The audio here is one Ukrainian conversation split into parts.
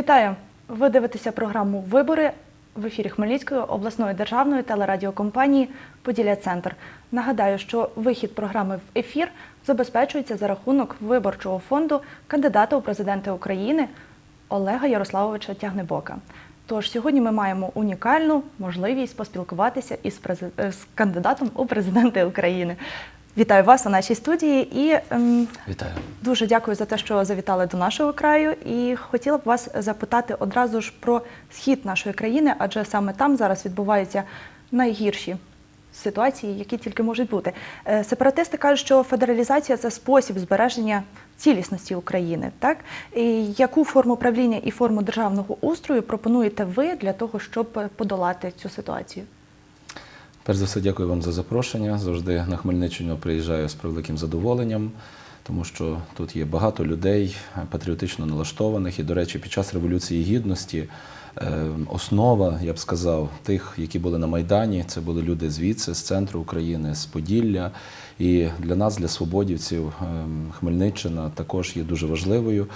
Вітаю! Ви дивитеся програму Вибори в ефірі Хмельницької обласної державної телерадіокомпанії Поділля Центр. Нагадаю, що вихід програми в ефір забезпечується за рахунок виборчого фонду кандидата у президенти України Олега Ярославовича Тягнебока. Тож сьогодні ми маємо унікальну можливість поспілкуватися із, е, з кандидатом у президенти України. Вітаю вас у нашій студії і ем, Вітаю. Дуже дякую за те, що завітали до нашого краю. І хотіла б вас запитати одразу ж про схід нашої країни, адже саме там зараз відбуваються найгірші ситуації, які тільки можуть бути. Е, Сепаратисти кажуть, що федералізація це спосіб збереження цілісності України. Так і яку форму правління і форму державного устрою пропонуєте ви для того, щоб подолати цю ситуацію? Перш за все, дякую вам за запрошення. Завжди на Хмельниччину приїжджаю з превеликим задоволенням, тому що тут є багато людей патріотично налаштованих. І, до речі, під час Революції Гідності е, основа, я б сказав, тих, які були на Майдані, це були люди звідси, з центру України, з Поділля. І для нас, для свободівців, е, Хмельниччина також є дуже важливою.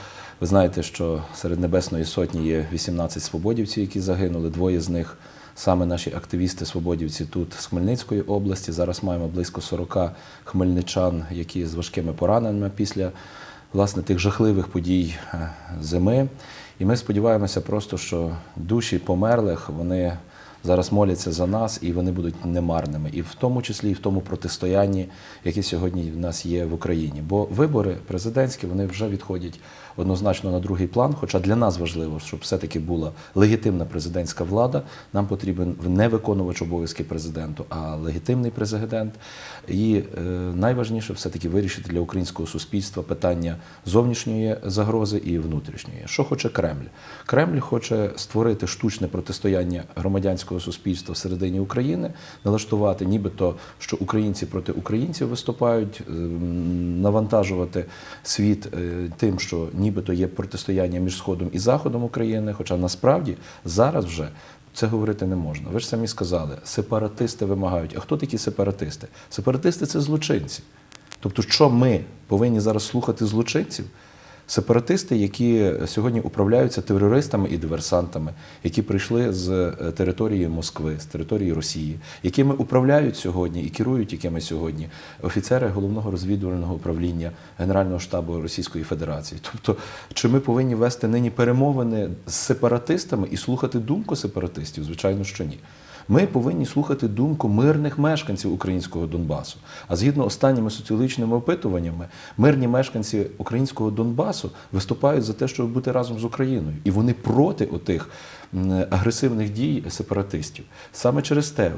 Ви знаєте, що серед Небесної Сотні є 18 свободівців, які загинули, двоє з них саме наші активісти-свободівці тут з Хмельницької області. Зараз маємо близько 40 хмельничан, які з важкими пораненнями після власне тих жахливих подій е, зими. І ми сподіваємося просто, що душі померлих вони зараз моляться за нас і вони будуть немарними, і в тому числі і в тому протистоянні, яке сьогодні в нас є в Україні. Бо вибори президентські вони вже відходять однозначно на другий план. Хоча для нас важливо, щоб все-таки була легітимна президентська влада. Нам потрібен не виконувач обов'язки президенту, а легітимний президент. І е, найважніше все-таки вирішити для українського суспільства питання зовнішньої загрози і внутрішньої. Що хоче Кремль? Кремль хоче створити штучне протистояння громадянського суспільства всередині України, налаштувати, нібито що українці проти українців виступають, ем, навантажувати світ е, тим, що нібито є протистояння між Сходом і Заходом України. Хоча насправді зараз вже це говорити не можна. Ви ж самі сказали, сепаратисти вимагають. А хто такі сепаратисти? Сепаратисти це злочинці. Тобто, що ми повинні зараз слухати злочинців? Сепаратисти, які сьогодні управляються терористами і диверсантами, які прийшли з е, території Москви, з території Росії, якими управляють сьогодні і керують якими сьогодні офіцери головного розвідувального управління Генерального штабу Російської Федерації. Тобто, чи ми повинні вести нині перемовини з сепаратистами і слухати думку сепаратистів? Звичайно, що ні. Ми повинні слухати думку мирних мешканців українського Донбасу. А згідно останніми соціологічними опитуваннями, мирні мешканці українського Донбасу виступають за те, щоб бути разом з Україною, і вони проти отих агресивних дій сепаратистів. Саме через те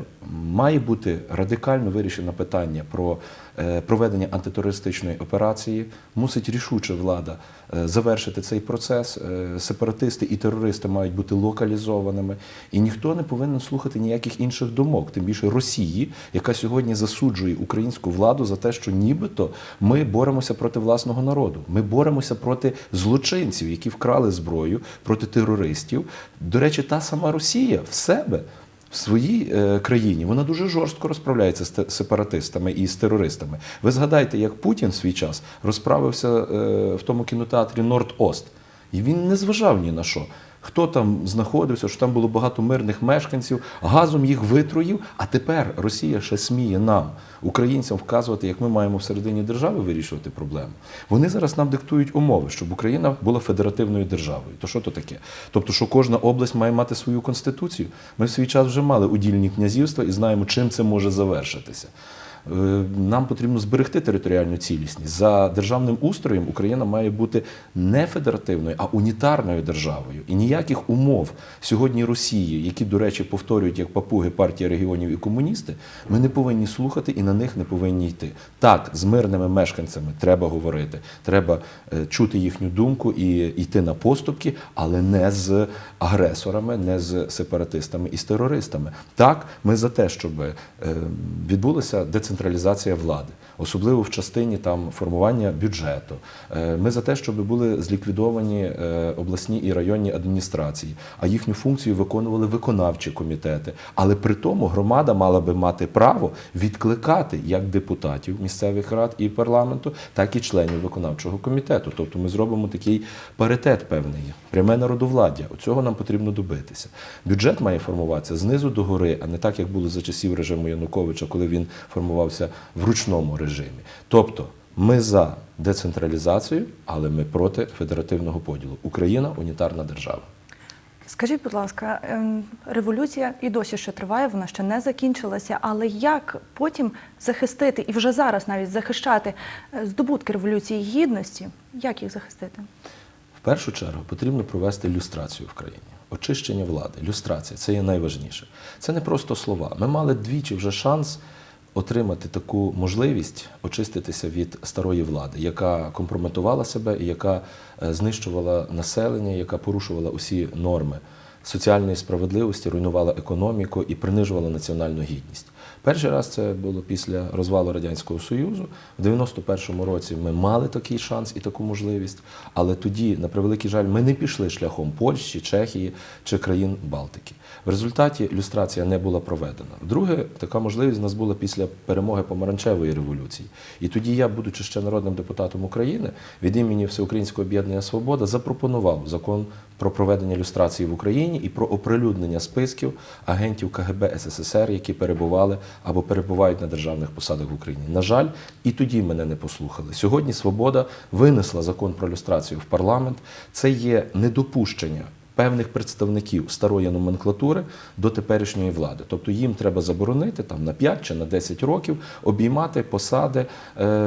має бути радикально вирішено питання про е, проведення антитерористичної операції. Мусить рішуче влада е, завершити цей процес. Е, Сепаратисти і терористи мають бути локалізованими, і ніхто не повинен слухати ніяких інших думок, тим більше Росії, яка сьогодні засуджує українську владу за те, що нібито ми боремося проти власного народу. Ми боремося проти злочинців, які вкрали зброю, проти терористів. До речі, та сама Росія в себе. В своїй е, країні вона дуже жорстко розправляється з сепаратистами і з терористами. Ви згадайте, як Путін в свій час розправився е, в тому кінотеатрі Норд-Ост, і він не зважав ні на що. Хто там знаходився, що там було багато мирних мешканців, газом їх витруїв. А тепер Росія ще сміє нам, українцям, вказувати, як ми маємо всередині держави вирішувати проблему. Вони зараз нам диктують умови, щоб Україна була федеративною державою. То що то таке? Тобто, що кожна область має мати свою конституцію. Ми в свій час вже мали удільні князівства і знаємо, чим це може завершитися. Е, Нам потрібно зберегти територіальну цілісність. За державним устроєм Україна має бути не федеративною, а унітарною державою. І ніяких умов сьогодні Росії, які, до речі, повторюють як папуги партія регіонів і комуністи, ми не повинні слухати і на них не повинні йти. Так, з мирними мешканцями треба говорити, треба е, чути їхню думку і йти на поступки, але не з агресорами, не з сепаратистами і з терористами. Так, ми за те, щоб е, відбулася децентралізація децентралізація влади, особливо в частині там формування бюджету. Е, Ми за те, щоб були зліквідовані е, обласні і районні адміністрації, а їхню функцію виконували виконавчі комітети. Але при тому громада мала би мати право відкликати як депутатів місцевих рад і парламенту, так і членів виконавчого комітету. Тобто ми зробимо такий паритет певний, пряме народовладдя. Цього нам потрібно добитися. Бюджет має формуватися знизу до гори, а не так, як було за часів режиму Януковича, коли він формувався в ручному режимі. Тобто ми за децентралізацію, але ми проти федеративного поділу. Україна унітарна держава. Скажіть, будь ласка, ем, революція і досі ще триває, вона ще не закінчилася. Але як потім захистити і вже зараз навіть захищати е, здобутки революції гідності? Як їх захистити? В першу чергу потрібно провести люстрацію в країні. Очищення влади, люстрація це є найважніше. Це не просто слова. Ми мали двічі вже шанс отримати таку можливість очиститися від старої влади, яка компрометувала себе яка е, знищувала населення, яка порушувала усі норми соціальної справедливості, руйнувала економіку і принижувала національну гідність. Перший раз це було після розвалу Радянського Союзу. В 91-му році ми мали такий шанс і таку можливість, але тоді, на превеликий жаль, ми не пішли шляхом Польщі, Чехії чи країн Балтики. В результаті люстрація не була проведена. Друге, така можливість у нас була після перемоги помаранчевої революції. І тоді я, будучи ще народним депутатом України, від імені Всеукраїнського об'єднання Свобода запропонував закон про проведення люстрації в Україні і про оприлюднення списків агентів КГБ СССР, які перебували або перебувають на державних посадах в Україні. На жаль, і тоді мене не послухали. Сьогодні Свобода винесла закон про люстрацію в парламент. Це є недопущення. Певних представників старої номенклатури до теперішньої влади, тобто їм треба заборонити там на 5 чи на 10 років обіймати посади е,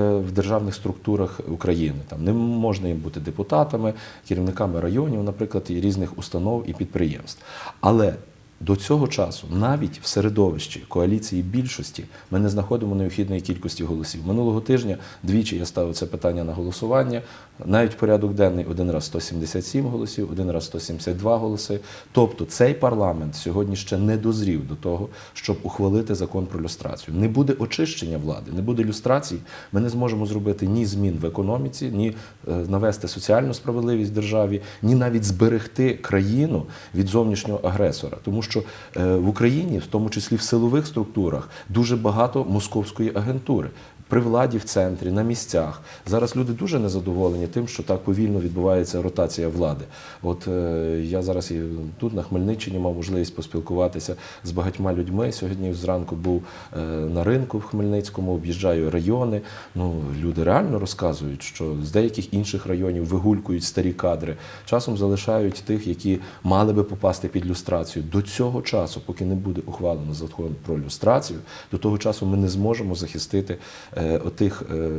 в державних структурах України. Там не можна їм бути депутатами, керівниками районів, наприклад, і різних установ і підприємств. Але до цього часу, навіть в середовищі коаліції більшості, ми не знаходимо необхідної кількості голосів. Минулого тижня двічі я ставив це питання на голосування. Навіть порядок денний один раз 177 голосів, один раз 172 голоси. Тобто цей парламент сьогодні ще не дозрів до того, щоб ухвалити закон про люстрацію. Не буде очищення влади, не буде люстрації. Ми не зможемо зробити ні змін в економіці, ні е, навести соціальну справедливість в державі, ні навіть зберегти країну від зовнішнього агресора. Тому що е, в Україні, в тому числі в силових структурах, дуже багато московської агентури. При владі в центрі, на місцях. Зараз люди дуже незадоволені тим, що так повільно відбувається ротація влади. От е, я зараз і тут на Хмельниччині мав можливість поспілкуватися з багатьма людьми. Сьогодні зранку був е, на ринку в Хмельницькому, об'їжджаю райони. Ну, люди реально розказують, що з деяких інших районів вигулькують старі кадри. Часом залишають тих, які мали би попасти під люстрацію. До цього часу, поки не буде ухвалено закон про люстрацію, до того часу ми не зможемо захистити е, отих е,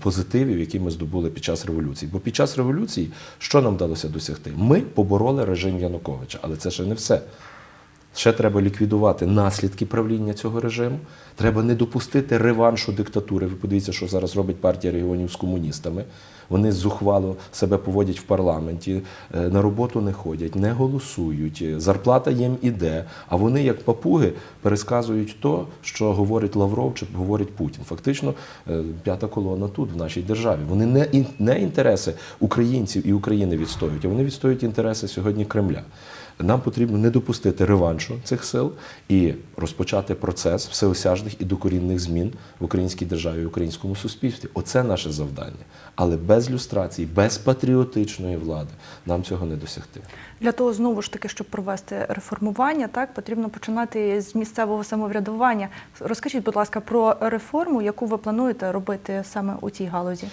позитивів, які ми здобули під час революції. Бо під час революції що нам вдалося досягти? Ми побороли режим Януковича, але це ще не все. Ще треба ліквідувати наслідки правління цього режиму. Треба не допустити реваншу диктатури. Ви подивіться, що зараз робить партія регіонів з комуністами. Вони зухвало себе поводять в парламенті, е, на роботу не ходять, не голосують, е, зарплата їм іде. А вони, як папуги, пересказують то, що говорить Лавров чи говорить Путін. Фактично, е, п'ята колона тут, в нашій державі. Вони не, не інтереси українців і України відстоюють, а вони відстоюють інтереси сьогодні Кремля. Нам потрібно не допустити реваншу цих сил і розпочати процес всеосяжних і докорінних змін в українській державі і українському суспільстві. Оце наше завдання. Але без люстрації, без патріотичної влади нам цього не досягти. Для того знову ж таки, щоб провести реформування, так потрібно починати з місцевого самоврядування. Розкажіть, будь ласка, про реформу, яку ви плануєте робити саме у цій галузі.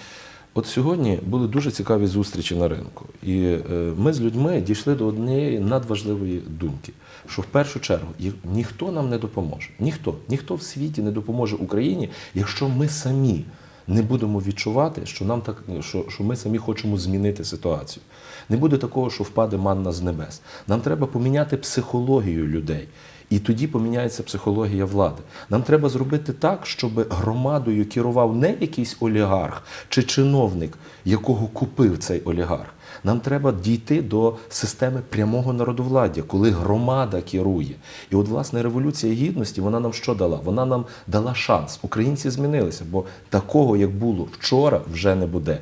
От сьогодні були дуже цікаві зустрічі на ринку, і е, ми з людьми дійшли до однієї надважливої думки, що в першу чергу ніхто нам не допоможе. Ніхто, ніхто в світі не допоможе Україні, якщо ми самі не будемо відчувати, що нам так, що, що ми самі хочемо змінити ситуацію. Не буде такого, що впаде манна з небес. Нам треба поміняти психологію людей. І тоді поміняється психологія влади. Нам треба зробити так, щоб громадою керував не якийсь олігарх чи чиновник, якого купив цей олігарх. Нам треба дійти до системи прямого народовладдя, коли громада керує. І от, власне, революція гідності вона нам що дала? Вона нам дала шанс. Українці змінилися, бо такого, як було вчора, вже не буде.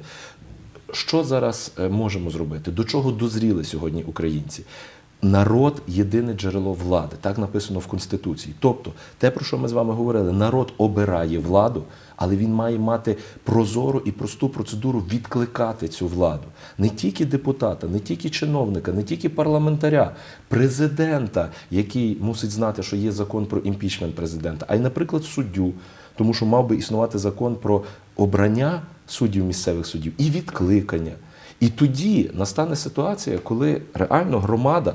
Що зараз е, можемо зробити? До чого дозріли сьогодні українці? Народ єдине джерело влади, так написано в Конституції. Тобто, те, про що ми з вами говорили, народ обирає владу, але він має мати прозору і просту процедуру відкликати цю владу. Не тільки депутата, не тільки чиновника, не тільки парламентаря, президента, який мусить знати, що є закон про імпічмент президента, а й, наприклад, суддю, тому що мав би існувати закон про обрання суддів місцевих суддів і відкликання. І тоді настане ситуація, коли реально громада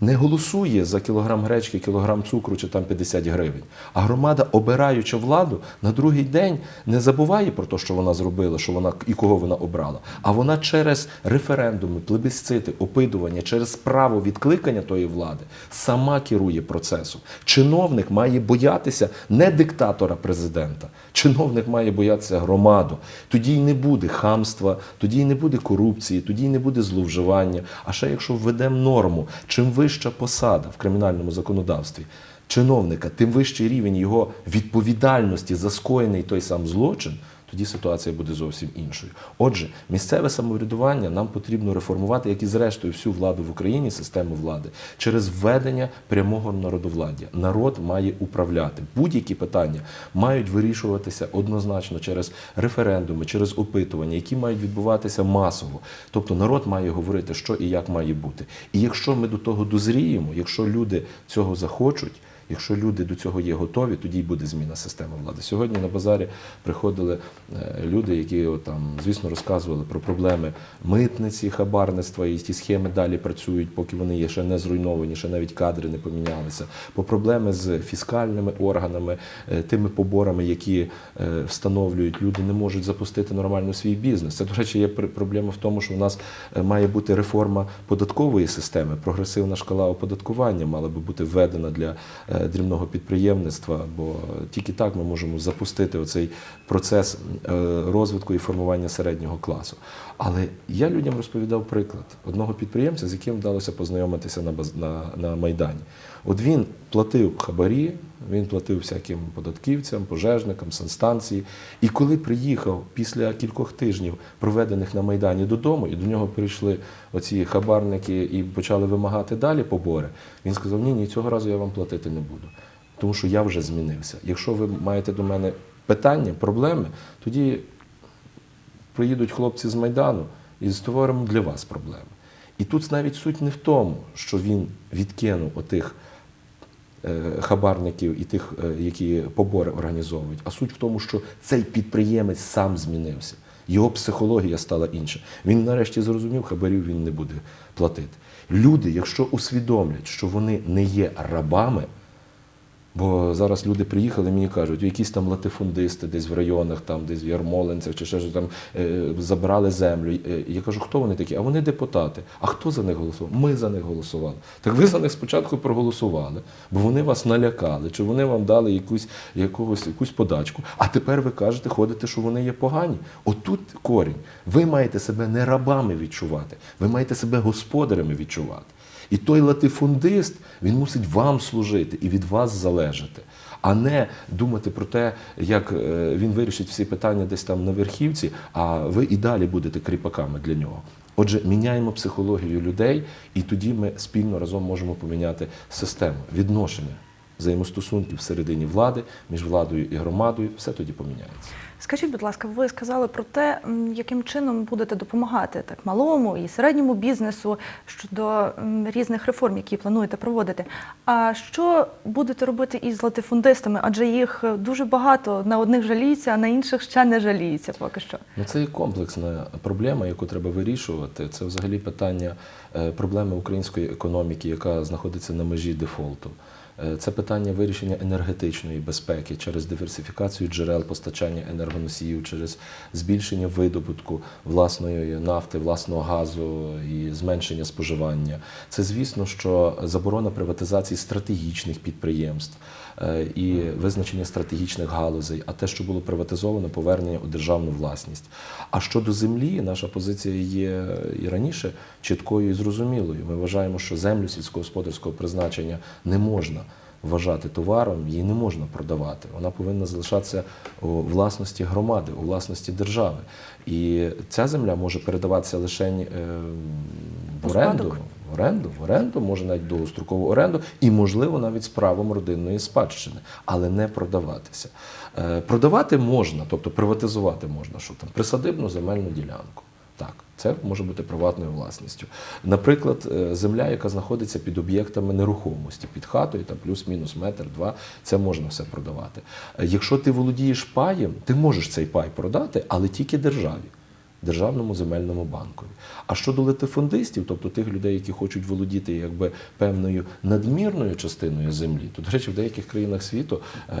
не голосує за кілограм гречки, кілограм цукру чи там 50 гривень. А громада, обираючи владу, на другий день не забуває про те, що вона зробила, що вона і кого вона обрала. А вона через референдуми, плебісцити, опитування, через право відкликання тої влади сама керує процесом. Чиновник має боятися не диктатора президента. Чиновник має боятися громаду. Тоді й не буде хамства, тоді й не буде корупції, тоді й не буде зловживання. А ще якщо введемо норму, чим вища посада в кримінальному законодавстві чиновника, тим вищий рівень його відповідальності за скоєний той сам злочин. Тоді ситуація буде зовсім іншою. Отже, місцеве самоврядування нам потрібно реформувати, як і зрештою всю владу в Україні, систему влади, через введення прямого народовладдя. Народ має управляти. Будь-які питання мають вирішуватися однозначно через референдуми, через опитування, які мають відбуватися масово. Тобто народ має говорити, що і як має бути. І якщо ми до того дозріємо, якщо люди цього захочуть. Якщо люди до цього є готові, тоді й буде зміна системи влади. Сьогодні на базарі приходили е, люди, які там, звісно, розказували про проблеми митниці, хабарництва, і ті схеми далі працюють, поки вони є ще не зруйновані, ще навіть кадри не помінялися. По проблеми з фіскальними органами, е, тими поборами, які е, встановлюють, люди не можуть запустити нормально свій бізнес. Це, до речі, є пр- проблема в тому, що у нас має бути реформа податкової системи, прогресивна шкала оподаткування мала би бути введена для дрібного підприємництва, бо тільки так ми можемо запустити оцей процес е, розвитку і формування середнього класу. Але я людям розповідав приклад одного підприємця, з яким вдалося познайомитися на, на, на Майдані. От він платив хабарі, він платив всяким податківцям, пожежникам, санстанції. І коли приїхав після кількох тижнів, проведених на Майдані додому, і до нього прийшли оці хабарники і почали вимагати далі побори, він сказав: Ні, ні, цього разу я вам платити не буду, тому що я вже змінився. Якщо ви маєте до мене питання, проблеми, тоді приїдуть хлопці з Майдану і створимо для вас проблеми. І тут навіть суть не в тому, що він відкинув отих хабарників і тих, е, які побори організовують, а суть в тому, що цей підприємець сам змінився. Його психологія стала інша. Він нарешті зрозумів, хабарів він не буде платити. Люди, якщо усвідомлять, що вони не є рабами, Бо зараз люди приїхали, мені кажуть, якісь там латифундисти десь в районах, там десь в Ярмолинцях чи ще щось там е, забрали землю. Е, Я кажу, хто вони такі? А вони депутати. А хто за них голосував? Ми за них голосували. Так ви за них спочатку проголосували, бо вони вас налякали, чи вони вам дали якусь, якогось, якусь подачку. А тепер ви кажете, ходите, що вони є погані. Отут корінь. Ви маєте себе не рабами відчувати, ви маєте себе господарями відчувати. І той латифундист, він мусить вам служити і від вас залежати, а не думати про те, як е, він вирішить всі питання десь там на верхівці, а ви і далі будете кріпаками для нього. Отже, міняємо психологію людей, і тоді ми спільно разом можемо поміняти систему відношення взаємостосунків всередині влади, між владою і громадою. Все тоді поміняється. Скажіть, будь ласка, ви сказали про те, яким чином будете допомагати так малому і середньому бізнесу щодо різних реформ, які плануєте проводити. А що будете робити із латифундистами? Адже їх е, дуже багато на одних жаліються, а на інших ще не жаліються поки що. Ну, це є комплексна проблема, яку треба вирішувати. Це взагалі питання е, проблеми української економіки, яка знаходиться на межі дефолту. Е, Це питання вирішення енергетичної безпеки через диверсифікацію джерел постачання енергоносіїв. через збільшення видобутку власної нафти, власного газу і зменшення споживання. Це звісно, що заборона приватизації стратегічних підприємств е, і визначення стратегічних галузей, а те, що було приватизовано, повернення у державну власність. А щодо землі, наша позиція є і раніше чіткою і зрозумілою. Ми вважаємо, що землю сільськогосподарського призначення не можна вважати товаром, її не можна продавати. Вона повинна залишатися у власності громади, у власності держави. І ця земля може передаватися лише е, в оренду. В оренду, в оренду, може навіть довгострокову оренду, і можливо навіть з правом родинної спадщини, але не продаватися. Е, продавати можна, тобто приватизувати можна, що там присадибну земельну ділянку. Так, це може бути приватною власністю. Наприклад, е, земля, яка знаходиться під об'єктами нерухомості, під хатою, там плюс-мінус метр, два, це можна все продавати. Е, Якщо ти володієш паєм, ти можеш цей пай продати, але тільки державі. Державному земельному банкові. А щодо латифундистів, тобто тих людей, які хочуть володіти якби певною надмірною частиною землі, то, до речі, в деяких країнах світу, е,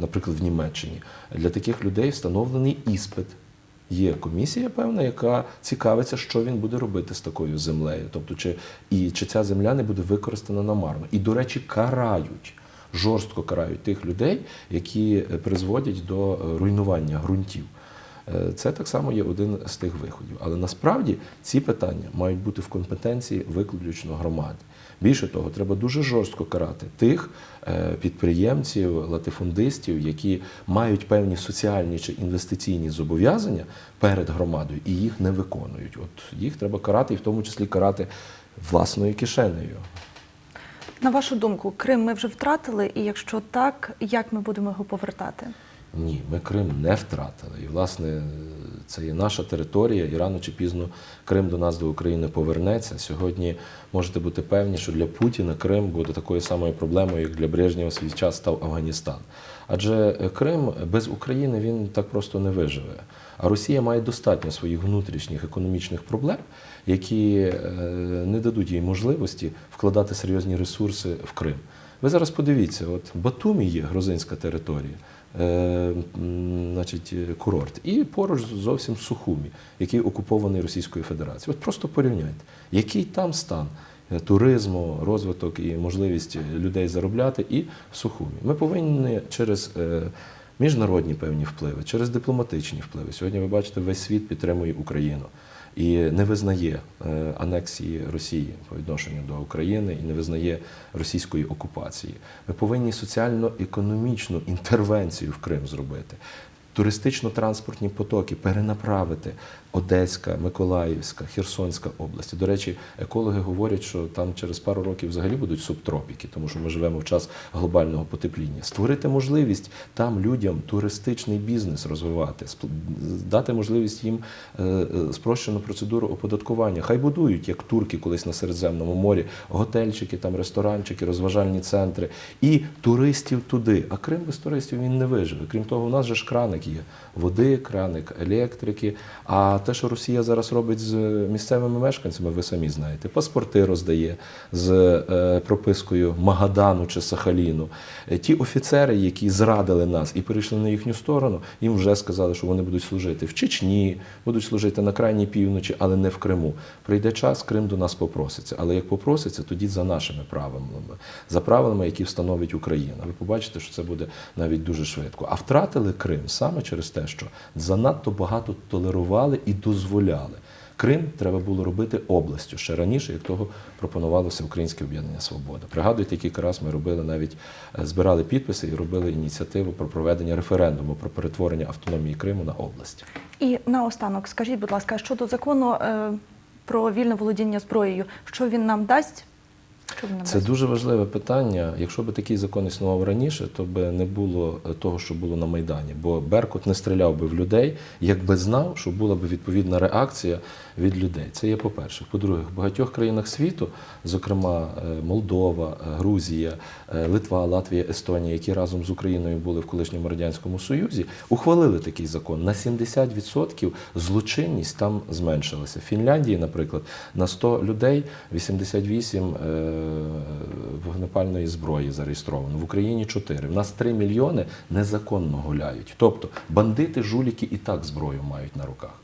наприклад, в Німеччині, для таких людей встановлений іспит. Є комісія певна, яка цікавиться, що він буде робити з такою землею, тобто чи, і чи ця земля не буде використана намарно. І, до речі, карають, жорстко карають тих людей, які е, призводять до е, руйнування ґрунтів. Е, Це так само є один з тих виходів. Але насправді ці питання мають бути в компетенції виключно громади. Більше того, треба дуже жорстко карати тих е, підприємців, латифундистів, які мають певні соціальні чи інвестиційні зобов'язання перед громадою і їх не виконують. От їх треба карати, і в тому числі карати власною кишенею. На вашу думку, Крим ми вже втратили, і якщо так, як ми будемо його повертати? Ні, ми Крим не втратили. І, власне, це є наша територія, і рано чи пізно Крим до нас, до України, повернеться. Сьогодні можете бути певні, що для Путіна Крим буде такою самою проблемою, як для Брежнєва свій час став Афганістан. Адже Крим без України він так просто не виживе. А Росія має достатньо своїх внутрішніх економічних проблем, які е, не дадуть їй можливості вкладати серйозні ресурси в Крим. Ви зараз подивіться, от Батумі є грузинська територія, значить, е, курорт, і поруч зовсім Сухумі, який окупований Російською Федерацією. От просто порівняйте, який там стан е, туризму, розвиток і можливість людей заробляти, і Сухумі. Ми повинні через е, міжнародні певні впливи, через дипломатичні впливи. Сьогодні ви бачите, весь світ підтримує Україну і не визнає е, анексії Росії по відношенню до України і не визнає російської окупації. Ми повинні соціально-економічну інтервенцію в Крим зробити. Туристично-транспортні потоки перенаправити Одеська, Миколаївська, Херсонська області. До речі, екологи говорять, що там через пару років взагалі будуть субтропіки, тому що ми живемо в час глобального потепління. Створити можливість там людям туристичний бізнес розвивати, дати можливість їм е, е, спрощену процедуру оподаткування. Хай будують, як турки колись на Середземному морі, готельчики, там ресторанчики, розважальні центри і туристів туди. А Крим без туристів він не виживе. Крім того, у нас же ж краник є води, краник електрики. А те, що Росія зараз робить з місцевими мешканцями, ви самі знаєте, паспорти роздає з е, пропискою Магадану чи Сахаліну. Е, Ті офіцери, які зрадили нас і перейшли на їхню сторону, їм вже сказали, що вони будуть служити в Чечні, будуть служити на крайній півночі, але не в Криму. Прийде час, Крим до нас попроситься. Але як попроситься, тоді за нашими правилами, за правилами, які встановить Україна. Ви побачите, що це буде навіть дуже швидко. А втратили Крим саме через те, що занадто багато толерували і дозволяли. Крим треба було робити областю ще раніше, як того пропонувалося Українське об'єднання Свобода. Пригадуйте, кілька раз ми робили навіть е, збирали підписи і робили ініціативу про проведення референдуму про перетворення автономії Криму на область. І наостанок, скажіть, будь ласка, щодо закону е, про вільне володіння зброєю, що він нам дасть? Це дуже важливе питання. Якщо б такий закон існував раніше, то б не було е, того, що було на Майдані. Бо Беркут не стріляв би в людей, якби знав, що була б відповідна реакція від людей. Це є по-перше. По-друге, в багатьох країнах світу, зокрема е, Молдова, е, Грузія, Литва, Латвія, Естонія, які разом з Україною були в колишньому радянському союзі, ухвалили такий закон. На 70% злочинність там зменшилася. В Фінляндії, наприклад, на 100 людей 88 е, вогнепальної зброї зареєстровано. В Україні 4. В нас 3 мільйони незаконно гуляють. Тобто бандити, жуліки і так зброю мають на руках.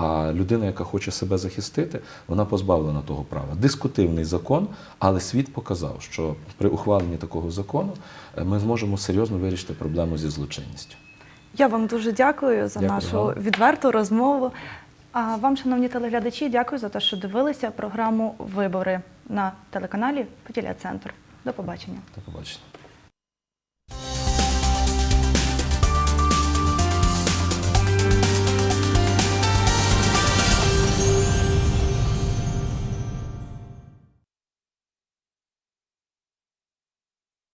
А людина, яка хоче себе захистити, вона позбавлена того права. Дискутивний закон, але світ показав, що при ухваленні такого закону е, ми зможемо серйозно вирішити проблему зі злочинністю. Я вам дуже дякую за Дякую нашу відверту розмову. А вам, шановні телеглядачі, дякую за те, що дивилися програму Вибори на телеканалі Поділля Центр. До побачення. До побачення.